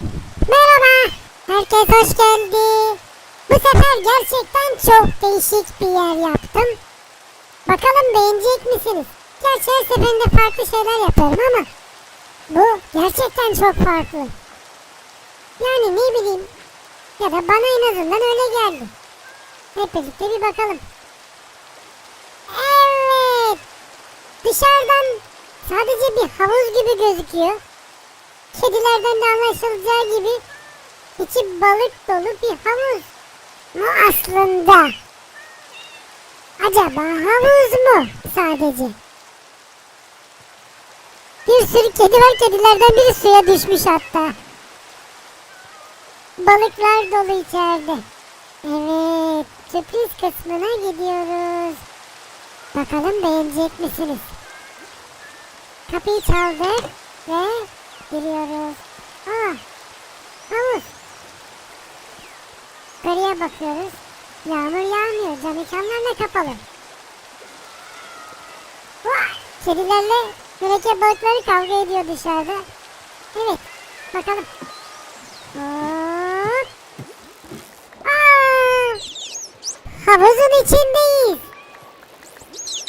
Merhaba. Herkes hoş geldi. Bu sefer gerçekten çok değişik bir yer yaptım. Bakalım beğenecek misiniz? Gerçi her seferinde farklı şeyler yapıyorum ama bu gerçekten çok farklı. Yani ne bileyim ya da bana en azından öyle geldi. Hep birlikte bir bakalım. Evet. Dışarıdan sadece bir havuz gibi gözüküyor. Kedilerden de anlaşılacağı gibi içi balık dolu bir havuz mu aslında? Acaba havuz mu sadece? Bir sürü kedi var kedilerden biri suya düşmüş hatta. Balıklar dolu içeride. Evet sürpriz kısmına gidiyoruz. Bakalım beğenecek misiniz? Kapıyı çaldık ve giriyoruz. Aa, havuz. Yukarıya bakıyoruz. Yağmur yağmıyor. Cam mekanlar da kapalı. Vay! Kedilerle mürekkep balıkları kavga ediyor dışarıda. Evet. Bakalım. Hop. Aa! Havuzun içindeyiz.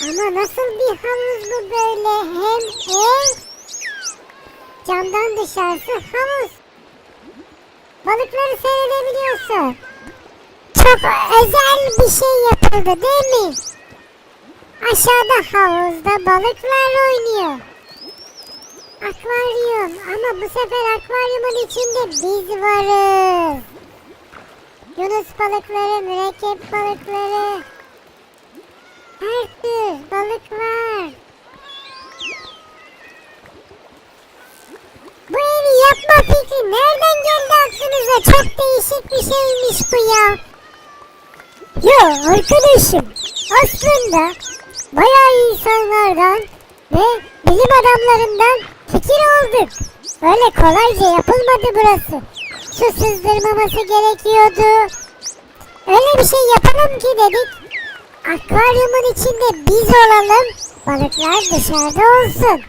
Ama nasıl bir havuz bu böyle? Hem ev camdan dışarısı havuz. Balıkları seyredebiliyorsun. Çok özel bir şey yapıldı değil mi? Aşağıda havuzda balıklar oynuyor. Akvaryum ama bu sefer akvaryumun içinde biz varız. Yunus balıkları, mürekkep balıkları, her tür balık var. Bu evi yapma fikri nereden geldi Çok değişik bir şeymiş bu ya. Ya arkadaşım aslında bayağı insanlardan ve bilim adamlarından fikir aldık. Öyle kolayca yapılmadı burası. Su sızdırmaması gerekiyordu. Öyle bir şey yapalım ki dedik. Akvaryumun içinde biz olalım, balıklar dışarıda olsun.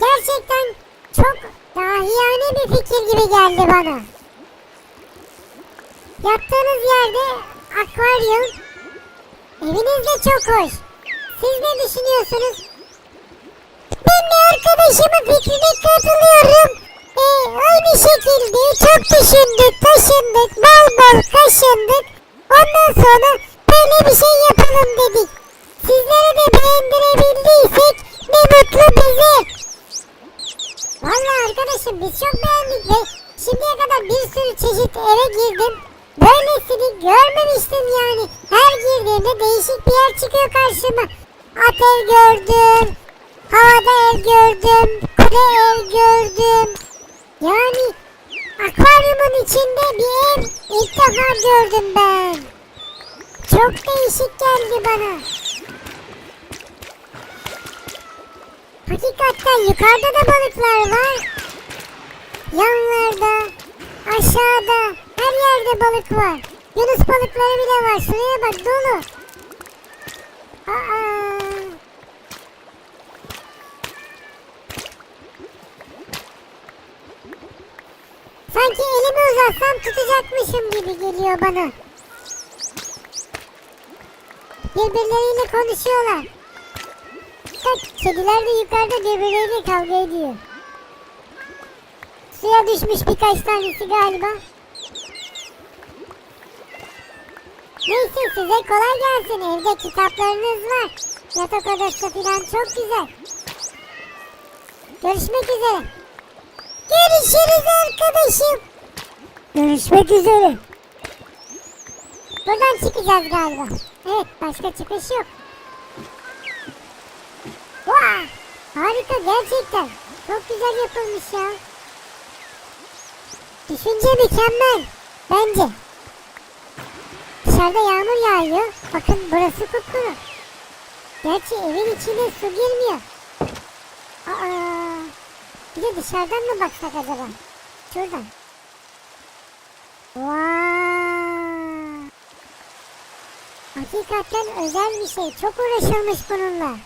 Gerçekten çok dahiyane bir fikir gibi geldi bana. Yattığınız yerde akvaryum, eviniz de çok hoş. Siz ne düşünüyorsunuz? Ben de arkadaşımın fikrine katılıyorum. Ee, aynı şekilde çok düşündük, taşındık, bol bol kaşındık. Ondan sonra böyle bir şey yapalım dedik. Sizlere de beğendirebildiysek ne mutlu bize. Vallahi arkadaşım biz çok beğendik ve şimdiye kadar bir sürü çeşit eve girdim. Böylesini görmemiştim yani. Her girdiğimde değişik bir yer çıkıyor karşıma. At ev gördüm. Havada ev gördüm. Kule ev gördüm. Yani akvaryumun içinde bir ev ilk defa gördüm ben. Çok değişik geldi bana. Hakikaten yukarıda da balıklar var. Yanlarda, aşağıda, her yerde balık var. Yunus balıkları bile var. Şuraya bak dolu. Aa. Sanki elimi uzatsam tutacakmışım gibi geliyor bana. Birbirleriyle konuşuyorlar. Bak kediler de yukarıda birbirleriyle kavga ediyor. Suya düşmüş birkaç tanesi galiba. Neyse size kolay gelsin. Evde kitaplarınız var. Yatak odası falan çok güzel. Görüşmek üzere. Görüşürüz arkadaşım. Görüşmek üzere. Buradan çıkacağız galiba. Evet başka çıkış yok. Vay! Harika gerçekten. Çok güzel yapılmış ya. Düşünce mükemmel. Bence. Dışarıda yağmur yağıyor. Bakın burası kupkuru. Gerçi evin içine su girmiyor. Aa, bir de dışarıdan mı baksak acaba? Şuradan. Vay! Hakikaten özel bir şey. Çok uğraşılmış bununla.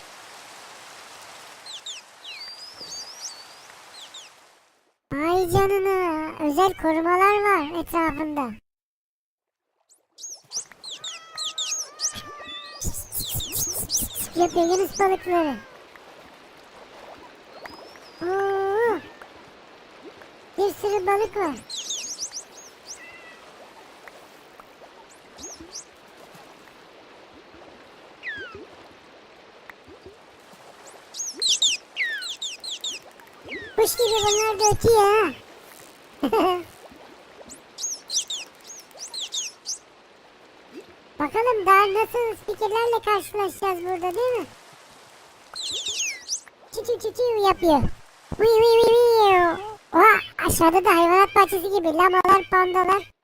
Vay canına. Özel korumalar var etrafında. Yapıyor Yunus balıkları. Oo. Bir sürü balık var. Kuş gibi bunlar da ötüyor ha. Bakalım daha nasıl fikirlerle karşılaşacağız burada değil mi? Çi çi çi çi yapıyor. Vıy vıy vıy vıy. Oha aşağıda da hayvanat bahçesi gibi lamalar pandalar.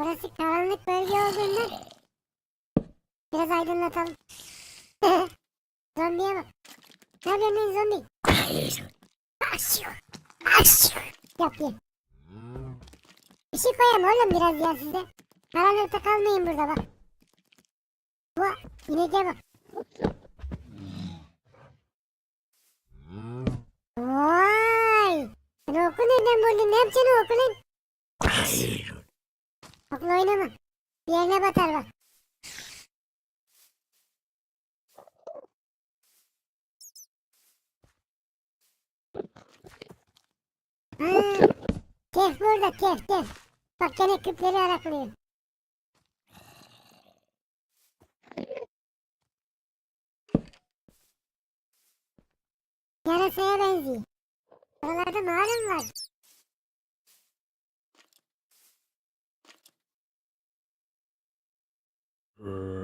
Burası karanlık bölge olduğundan biraz aydınlatalım. Zombiye bak. Ne yapıyorsun lan zombi? Aşıyor. Aşıyor. Yapıyor. Bir şey koyayım oğlum biraz ya size. Karanlıkta kalmayın burada bak. Bu ineceğe bak. Vay. Sen oku nereden buldun? Ne yapacaksın oku lan? Okla oynama. Bir yerine batar bak. Ha, kef burada kef kef. Bak gene küpleri araklıyor. Yarasaya benziyor. Oralarda mağaram var. Havanın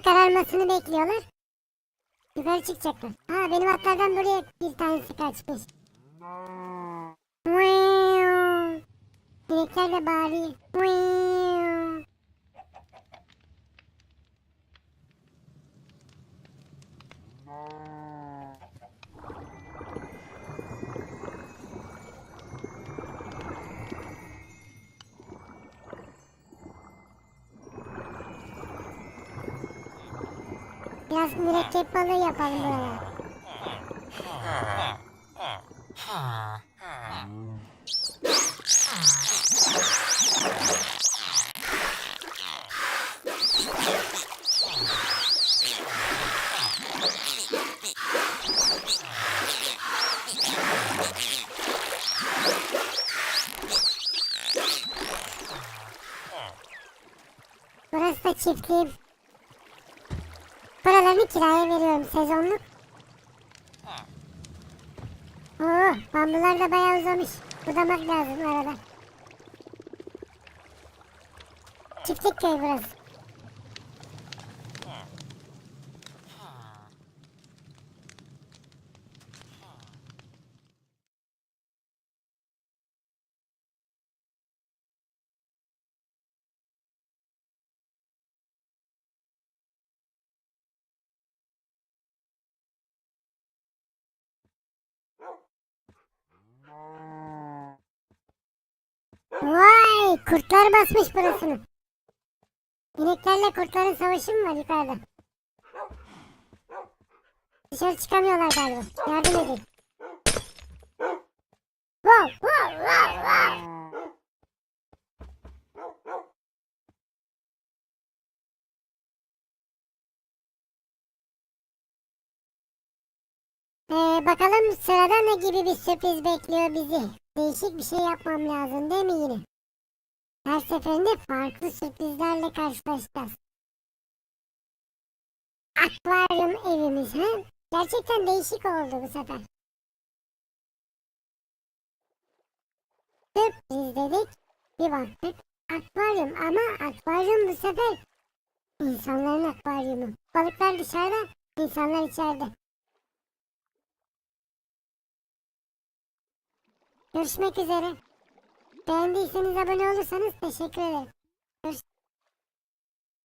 kararmasını bekliyorlar. Yukarı çıkacaklar. Ha benim atlardan buraya bir tanesi kaçmış. Direkler de bağırıyor. Biraz mürekkep balığı yapalım buraya. çiftliğim. Paralarını kiraya veriyorum sezonluk. Oo, bambular da bayağı uzamış. Budamak lazım arada. Çiftlik köy burası. Vay kurtlar basmış burasını. İneklerle kurtların savaşı mı var yukarıda? Dışarı çıkamıyorlar galiba. Yardım edin. Wow, wow, wow, wow. Ee, bakalım sırada ne gibi bir sürpriz bekliyor bizi. Değişik bir şey yapmam lazım değil mi yine? Her seferinde farklı sürprizlerle karşılaşacağız. Akvaryum evimiz ha? Gerçekten değişik oldu bu sefer. Sürpriz dedik. Bir baktık. Akvaryum ama akvaryum bu sefer insanların akvaryumu. Balıklar dışarıda, insanlar içeride. Görüşmek üzere. Beğendiyseniz abone olursanız teşekkür ederim.